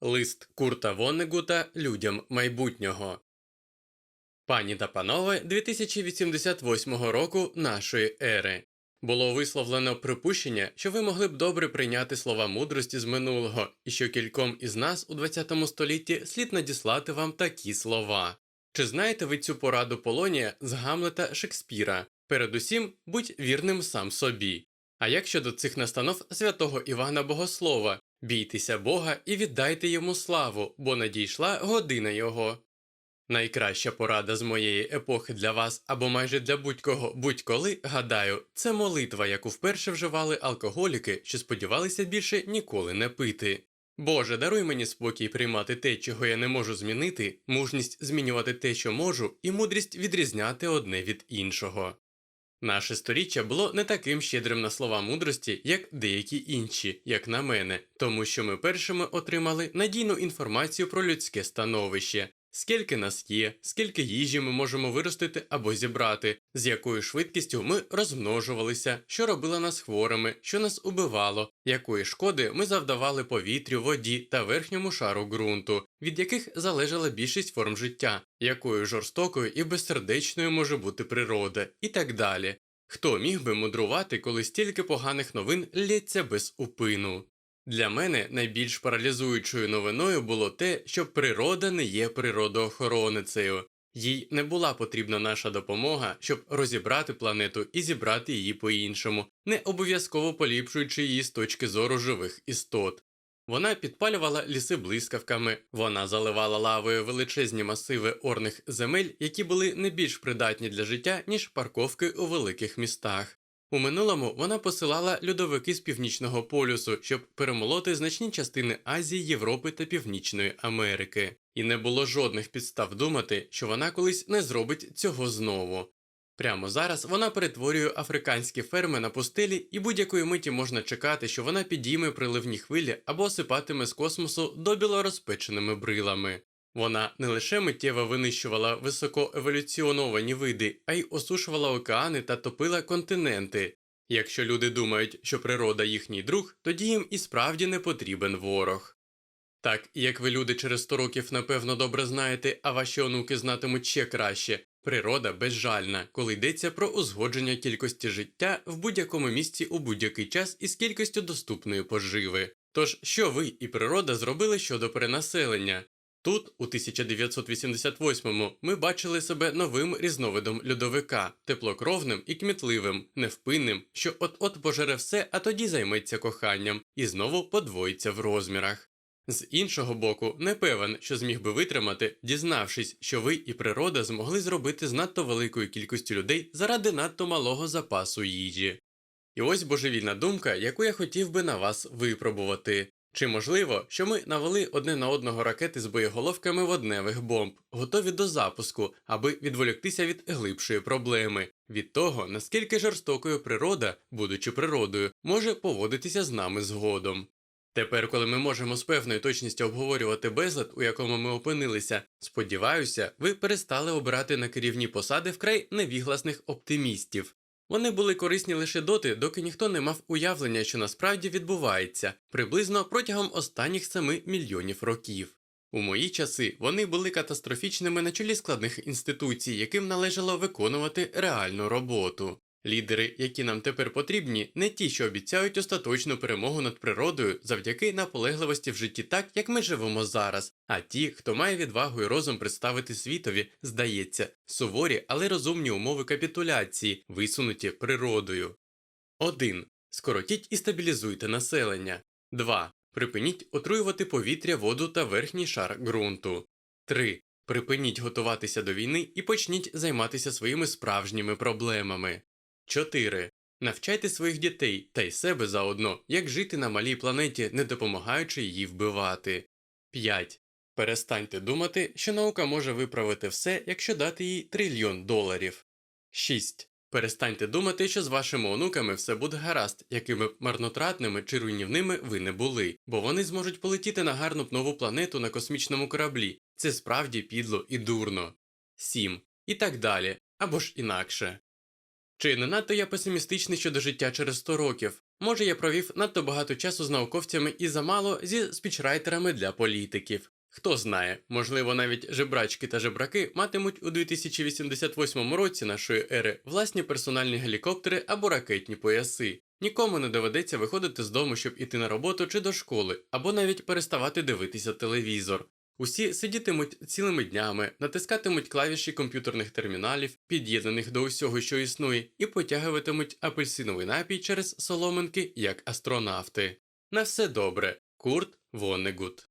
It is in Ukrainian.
Лист Курта Воннегута людям майбутнього. Пані та панове 2088 року нашої ери. Було висловлено припущення, що ви могли б добре прийняти слова мудрості з минулого, і що кільком із нас у 20 столітті слід надіслати вам такі слова. Чи знаєте ви цю пораду Полонія з Гамлета Шекспіра? Передусім, будь вірним сам собі. А як щодо цих настанов святого Івана Богослова, бійтеся Бога і віддайте йому славу, бо надійшла година його. Найкраща порада з моєї епохи для вас або майже для будь-кого будь-коли, гадаю, це молитва, яку вперше вживали алкоголіки, що сподівалися більше ніколи не пити. Боже, даруй мені спокій приймати те, чого я не можу змінити, мужність змінювати те, що можу, і мудрість відрізняти одне від іншого. Наше сторіччя було не таким щедрим на слова мудрості, як деякі інші, як на мене, тому що ми першими отримали надійну інформацію про людське становище, скільки нас є, скільки їжі ми можемо виростити або зібрати, з якою швидкістю ми розмножувалися, що робило нас хворими, що нас убивало, якої шкоди ми завдавали повітрю, воді та верхньому шару ґрунту, від яких залежала більшість форм життя, якою жорстокою і безсердечною може бути природа, і так далі. Хто міг би мудрувати, коли стільки поганих новин лється без упину? Для мене найбільш паралізуючою новиною було те, що природа не є природоохороницею. Їй не була потрібна наша допомога, щоб розібрати планету і зібрати її по-іншому, не обов'язково поліпшуючи її з точки зору живих істот. Вона підпалювала ліси блискавками, вона заливала лавою величезні масиви орних земель, які були не більш придатні для життя, ніж парковки у великих містах. У минулому вона посилала льодовики з північного полюсу, щоб перемолоти значні частини Азії, Європи та Північної Америки, і не було жодних підстав думати, що вона колись не зробить цього знову. Прямо зараз вона перетворює африканські ферми на пустелі, і будь-якої миті можна чекати, що вона підійме приливні хвилі або осипатиме з космосу добіло розпеченими брилами. Вона не лише миттєво винищувала високоеволюціоновані види, а й осушувала океани та топила континенти. Якщо люди думають, що природа їхній друг, тоді їм і справді не потрібен ворог. Так, як ви люди через 100 років напевно добре знаєте, а ваші онуки знатимуть ще краще, природа безжальна, коли йдеться про узгодження кількості життя в будь-якому місці у будь-який час із кількістю доступної поживи. Тож, що ви і природа зробили щодо перенаселення? Тут, у 1988-му, ми бачили себе новим різновидом льодовика, теплокровним і кмітливим, невпинним, що от-от пожере все, а тоді займеться коханням і знову подвоїться в розмірах. З іншого боку, не певен, що зміг би витримати, дізнавшись, що ви і природа змогли зробити з надто великою кількістю людей заради надто малого запасу їжі. І ось божевільна думка, яку я хотів би на вас випробувати. Чи можливо, що ми навели одне на одного ракети з боєголовками водневих бомб, готові до запуску, аби відволіктися від глибшої проблеми, від того, наскільки жорстокою природа, будучи природою, може поводитися з нами згодом. Тепер, коли ми можемо з певною точністю обговорювати безлад, у якому ми опинилися, сподіваюся, ви перестали обирати на керівні посади вкрай невігласних оптимістів. Вони були корисні лише доти, доки ніхто не мав уявлення, що насправді відбувається, приблизно протягом останніх 7 мільйонів років. У мої часи вони були катастрофічними на чолі складних інституцій, яким належало виконувати реальну роботу. Лідери, які нам тепер потрібні, не ті, що обіцяють остаточну перемогу над природою завдяки наполегливості в житті так, як ми живемо зараз, а ті, хто має відвагу і розум представити світові, здається, суворі, але розумні умови капітуляції, висунуті природою. 1. Скоротіть і стабілізуйте населення. 2. Припиніть отруювати повітря, воду та верхній шар ґрунту. 3. Припиніть готуватися до війни і почніть займатися своїми справжніми проблемами. 4. Навчайте своїх дітей та й себе заодно, як жити на малій планеті, не допомагаючи її вбивати. 5. Перестаньте думати, що наука може виправити все, якщо дати їй трильйон доларів. 6. Перестаньте думати, що з вашими онуками все буде гаразд, якими б марнотратними чи руйнівними ви не були, бо вони зможуть полетіти на гарну б нову планету на космічному кораблі. Це справді підло і дурно. 7. І так далі, або ж інакше. Чи не надто я песимістичний щодо життя через 100 років? Може, я провів надто багато часу з науковцями і замало зі спічрайтерами для політиків. Хто знає, можливо, навіть жебрачки та жебраки матимуть у 2088 році нашої ери власні персональні гелікоптери або ракетні пояси. Нікому не доведеться виходити з дому, щоб іти на роботу чи до школи, або навіть переставати дивитися телевізор. Усі сидітимуть цілими днями, натискатимуть клавіші комп'ютерних терміналів, під'єднаних до усього, що існує, і потягуватимуть апельсиновий напій через соломинки як астронавти. На все добре. Курт Воннегут